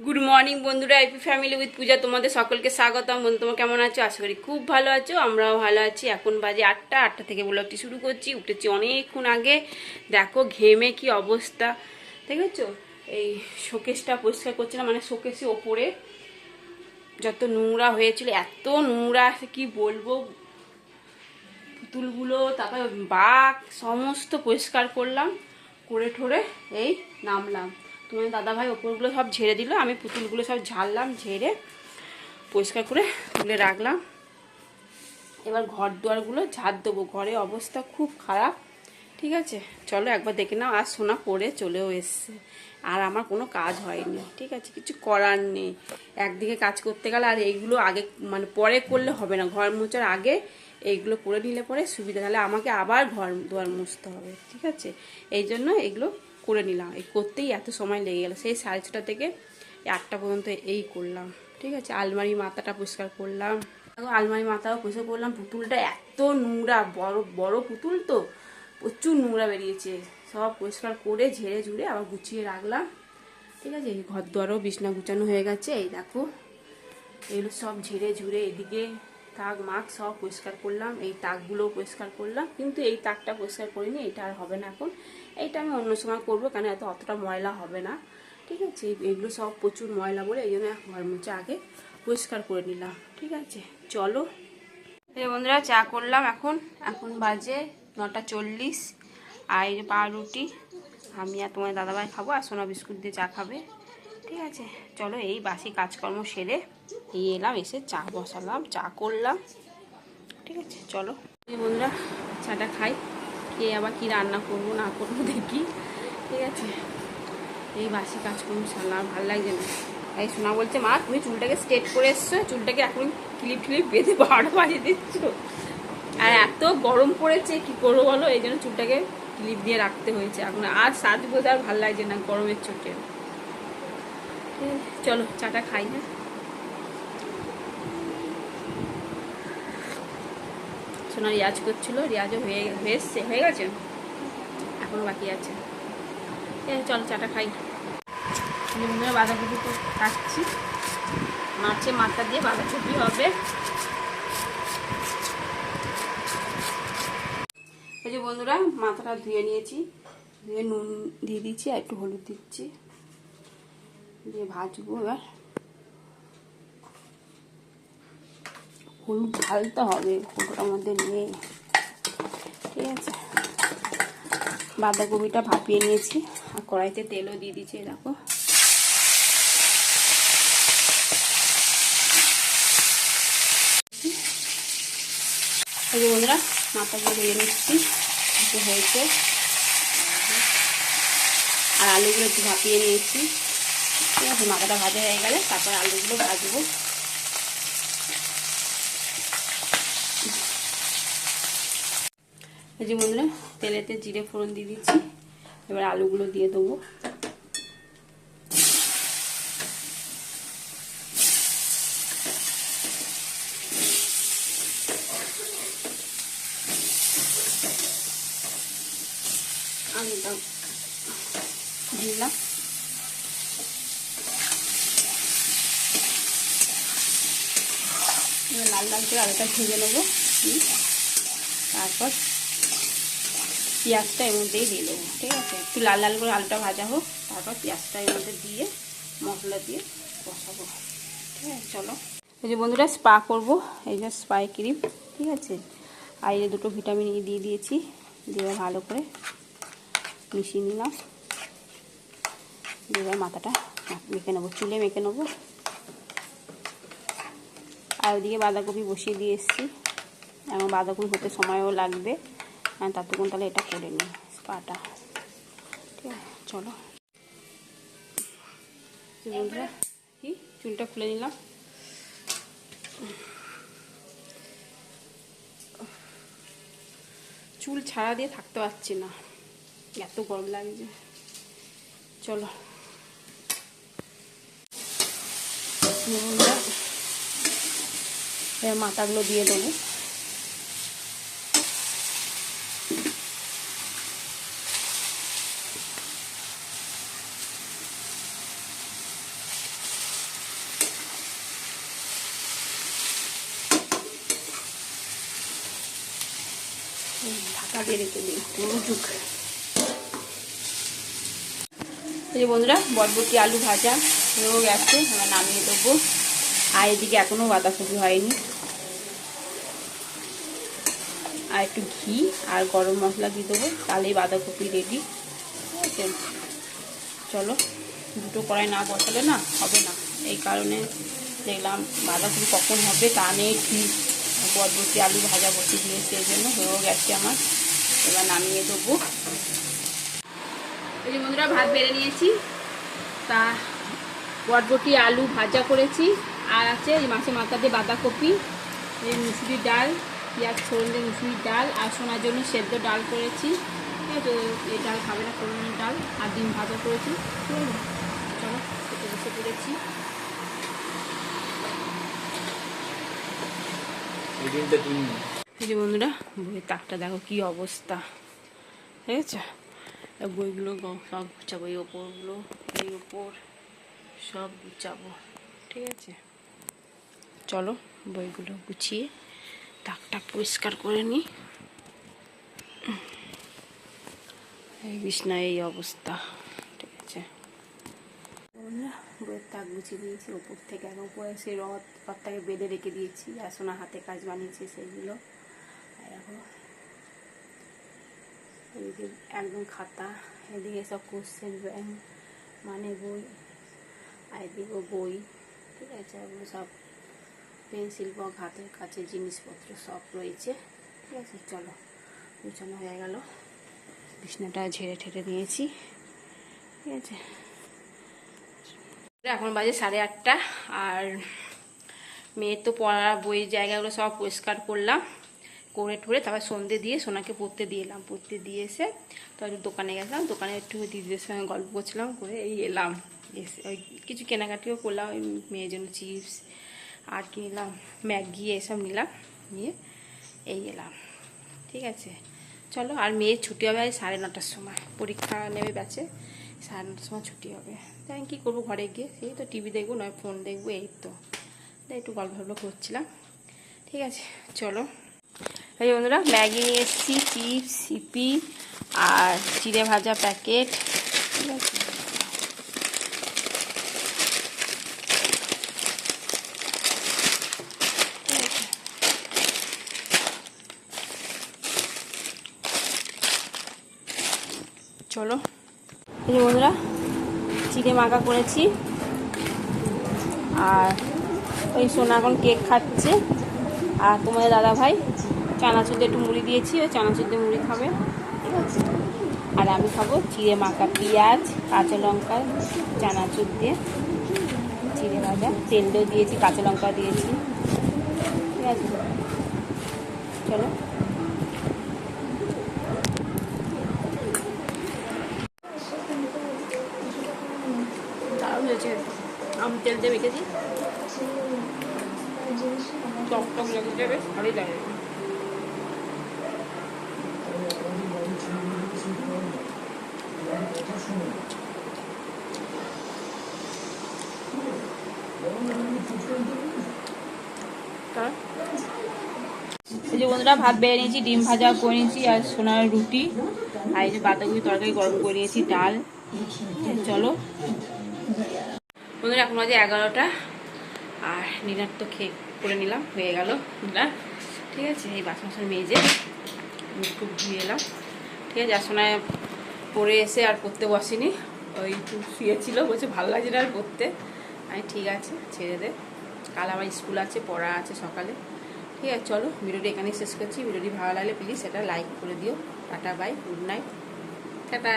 Good morning বন্ধুরা IP family with Puja, তোমাদের সকলকে স্বাগতম। বন্ধু, তোমার কেমন আছো? আশা করি খুব ভালো আছো, আমরাও ভালো আছি। এখন বাজে আটটা আটটা থেকে ব্লগটি শুরু করছি। উঠেছি অনেকক্ষণ আগে। দেখো, ঘেমে কি অবস্থা ঠিক দেখেছ? এই শোকেসটা পরিষ্কার করছে না মানে শোকেসে ওপরে যত নোংরা হয়েছিল, এত নোংরা আছে কি বলব? পুতুলগুলো, তারপরে বাঘ, সমস্ত পরিষ্কার করলাম, করে ঠোরে এই নামলাম। তোমার দাদাভাই ওপরগুলো সব ঝেড়ে দিল, আমি পুতুলগুলো সব ঝাড়লাম, ঝেড়ে পরিষ্কার করে তুলে রাখলাম। এবার ঘর দুয়ারগুলো ঝাড় দেবো ঘরের অবস্থা খুব খারাপ, ঠিক আছে? চলো একবার দেখে নাও, আর সোনা পড়ে চলেও এসছে, আর আমার কোনো কাজ হয়নি, ঠিক আছে? কিছু করার নেই। একদিকে কাজ করতে গেলে আর এইগুলো আগে মানে পরে করলে হবে না, ঘর মোচার আগে এইগুলো করে নিলে পরে সুবিধা, তাহলে আমাকে আবার ঘর দুয়ার মুছতে হবে, ঠিক আছে? এই জন্য এগুলো করে নিলাম। এই করতেই এত সময় লেগে গেলো। সেই সাড়ে ছটা থেকে আটটা পর্যন্ত এই করলাম। ঠিক আছে? আলমারি মাথাটা পরিষ্কার করলাম। আলমারি মাথাও পরিষ্কার করলাম। পুতুলটা এত নোংরা, বড় বড় পুতুল তো। প্রচুর নোংরা বেরিয়েছে। সব পরিষ্কার করে ঝেড়ে ঝুড়ে আবার গুছিয়ে রাখলাম। ঠিক আছে? এই ঘর দুয়ারও বিছনা গুছানো হয়ে গেছে। এই দেখো, এগুলো সব ঝেড়ে ঝুড়ে এদিকে তাক, মাক সব পরিষ্কার করলাম। এই তাকগুলোও পরিষ্কার করলাম। কিন্তু এই তাকটা পরিষ্কার করিনি, এটা আর হবে না এখন। এইটা আমি অন্য সময় করব, কেন এত অতটা ময়লা হবে না। ঠিক আছে, এগুলো সব প্রচুর ময়লা বলে এই জন্য ঘর মুছে আগে পরিষ্কার করে নিলাম। ঠিক আছে, চলো। বন্ধুরা, চা করলাম এখন। এখন বাজে নটা চল্লিশ। আর এই পাউরুটি, আমি আর তোমার দাদাভাই খাব আর সোনা বিস্কুট দিয়ে চা খাবে। ঠিক আছে, চলো এই বাসি কাজকর্ম সেরে এই এলাম, এসে চা বসালাম, চা করলাম। ঠিক আছে, চলো। বন্ধুরা, চাটা খাই। খেয়ে আবার কি রান্না করব না করব দেখি। ঠিক আছে? এই বাসি কাজকর্ম সারলাম আর ভালো লাগছে না। তাই শোনা বলছে মা তুমি চুলটাকে স্ট্রেট করে এসছো চুলটাকে এখন ক্লিপ ক্লিপ বেঁধে বারোটা বাজিয়ে দিচ্ছ। আর এত গরম পড়েছে কি করব বলো? এই জন্য চুলটাকে ক্লিপ দিয়ে রাখতে হয়েছে এখন। আর সাজ বোঝা আর ভালো লাগছে না গরমের আছে, চলো চাটা খাই হ্যাঁ? সোনা রিয়াজ করছিল, রিয়াজও হয়ে হয়ে হয়ে গেছে? এখনও বাকি আছে। আছে চাটা খাই। বন্ধুরা বাঁধাকপি তো কাটছি। মাছে মাথা দিয়ে বাঁধাকপি হবে। এই যে বন্ধুরা, মাথাটা ধুয়ে নিয়েছি। ধুয়ে নুন দিয়ে দিচ্ছি আর একটু হলুদ দিচ্ছি। দিয়ে ভাজবো এবার। হলুদ ঢালতে হবে হলুদটার মধ্যে নেই ঠিক আছে। বাঁধাকপিটা ভাপিয়ে নিয়েছি, আর কড়াইতে তেলও দিয়ে দিচ্ছি দেখো। বন্ধুরা, মাথাগুলো ধুয়ে নিচ্ছি হয়েছে। আর আলুগুলো একটু ভাপিয়ে নিয়েছি। ঠিক আছে, মাথাটা ভাজা হয়ে গেলে তারপর আলুগুলো ভাজবো। এই যে বন্ধুরা, তেলেতে জিরে ফোড়ন দিয়ে দিচ্ছি। এবার আলুগুলো দিয়ে দেবো। লাল লাল করে আলুটা ভেজে নেব। তারপর পেঁয়াজটা এর মধ্যেই দিয়ে দেবো, ঠিক আছে? একটু লাল লাল করে আলুটা ভাজা হোক, তারপর পেঁয়াজটা এর মধ্যে দিয়ে, মশলা দিয়ে কষাবো, ঠিক আছে? চলো। এই যে বন্ধুরা, স্পা করব, এই যে স্পাই ক্রিম, ঠিক আছে? আর এই দুটো ভিটামিন ই দিয়ে দিয়েছি, দিয়ে ভালো করে মিশিয়ে নিলাম। দিয়ে মাথাটা মেখে নেব, চুলে মেখে নেব। আর ওদিকে বাঁধাকপি বসিয়ে দিয়ে এসেছি। এবং বাঁধাকপি হতে সময়ও লাগবে। ততক্ষণ তাহলে এটা করে নিই, স্পাটা। ঠিক আছে, চলো। বন্ধুরা, কি? চুলটা খুলে নিলাম। চুল ছাড়া দিয়ে থাকতে পারছি না। এত গরম লাগছে। চলো। মাথাগুলো দিয়ে দেবো। এই বন্ধুরা, বরবটি আলু ভাজা হয়েও গেছে আমরা নামিয়ে দেবো। আর এদিকে এখনও বাঁধাকপি হয়নি। আর একটু ঘি আর গরম মশলা দিয়ে দেবো। তাহলেই বাঁধাকপি রেডি চলো, দুটো কড়াই না বসালে না হবে না। এই কারণে দেখলাম বাঁধাকপি কখন হবে তা নেই ঠিক। বরবটি আলু ভাজা বসে দিয়েছে, এই জন্য হয়েও গেছে আমার। এবার নামিয়ে দেবো। বন্ধুরা, ভাত বেড়ে নিয়েছি। তা বরবটি আলু ভাজা করেছি। আর আছে এই মাছের মাথা দিয়ে বাঁধাকপি, এই মুসুরির ডাল, পেঁয়াজ ফোড়ন দিয়ে মুসুরির ডাল, আর শোনার জন্য সেদ্ধ ডাল করেছি। ঠিক আছে, এই ডাল খাবে না ডাল, আর ডিম ভাজা করেছি। চলো, খেতে বসে পড়েছি। বন্ধুরা, বইয়ের তাকটা দেখো কি অবস্থা। ঠিক আছে? বইগুলো সব গুছাবো, এই ওপরগুলো, এই ওপর, সব গুছাবো। ঠিক আছে? চলো, বইগুলো গুছিয়ে তাকটা পরিষ্কার করে নিই এই বিছনায় এই অবস্থা। বইয়ের তাক গুছিয়ে দিয়েছি ওপর থেকে একদম পরে সেই রথ রথটাকে বেঁধে রেখে দিয়েছি, আর সোনা হাতে কাজ বানিয়েছে সেইগুলো। আর এখন এদিকে একদম খাতা, এদিকে সব কোশ্চেন ব্যাংক মানে বই, আর এদিকেও বই, ঠিক আছে? এগুলো সব পেন্সিল বক, হাতের কাছে জিনিসপত্র সব রয়েছে, ঠিক আছে? চলো, গুছানো হয়ে গেল। বিছনাটা ঝেড়ে ঠেড়ে নিয়েছি, ঠিক আছে? এখন বাজে সাড়ে আটটা, আর মেয়ের তো পড়া বইয়ের জায়গাগুলো সব পরিষ্কার করলাম, করে ঠরে তারপর সন্ধে দিয়ে সোনাকে পড়তে দিয়ে এলাম। পড়তে দিয়ে এসে তারপর দোকানে গেছিলাম, দোকানে একটু দিদিদের সঙ্গে গল্প করছিলাম, করে এই এলাম, এসে ওই কিছু কেনাকাটিও করলাম, ওই মেয়ের জন্য চিপস আর কি নিলাম, ম্যাগি এসব নিলাম, নিয়ে এই এলাম, ঠিক আছে। চলো, আর মেয়ের ছুটি হবে সাড়ে নটার সময়, পরীক্ষা নেবে ব্যাচে। সাড়ে সময় ছুটি হবে। তাই কী করব? ঘরে গিয়ে সেই তো টিভি দেখব, নয় ফোন দেখব, এই তো। তাই একটু গল্প গল্প করছিলাম। ঠিক আছে, চলো। এই বন্ধুরা, ম্যাগি নিয়ে এসেছি, চিপস, সিপি আর চিড়ে ভাজা প্যাকেট। ঠিক আছে। চলো। যে বন্ধুরা, চিড়ে মাখা করেছি। আর ওই সোনা এখন কেক খাচ্ছে। আর তোমাদের দাদা ভাই চানাচুর একটু মুড়ি দিয়েছি ওই চানাচুর দিয়ে মুড়ি খাবে, ঠিক আছে? আর আমি খাব চিড়ে মাখা পেঁয়াজ, কাঁচা লঙ্কা, চানাচুর দিয়ে। চিড়ে ভাজা তেল দিয়েও দিয়েছি, কাঁচা লঙ্কা দিয়েছি। ঠিক আছে? চলো দারুণ হয়েছে আমি তেল দিয়ে মেখেছি। টক টক লেগেছে বেশ ভালোই লাগে। এই যে বন্ধুরা, ভাত বেড়ে নিয়েছি, ডিম ভাজা করে নিয়েছি, আর সোনার রুটি। আর এই যে বাঁধাকপি তরকারি গরম করে নিয়েছি, ডাল। চলো। বন্ধুরা, এখন বাজে এগারোটা। আর ডিনার তো খেয়ে করে নিলাম, হয়ে গেল। ডিনার ঠিক আছে? এই বাসন বাসন মেজে টুক ধুয়ে এলাম। ঠিক আছে আসলে পরে এসে আর পড়তে বসিনি। ওই শুয়েছিল, বলছে ভালো লাগছে না আর পড়তে। আমি, ঠিক আছে, ছেড়ে দে। কাল আমার স্কুল আছে, পড়া আছে সকালে। ঠিক আছে, চলো, ভিডিওটি এখানেই শেষ করছি। ভিডিওটি ভালো লাগলে প্লিজ সেটা লাইক করে দিও। Tata bye good night tata.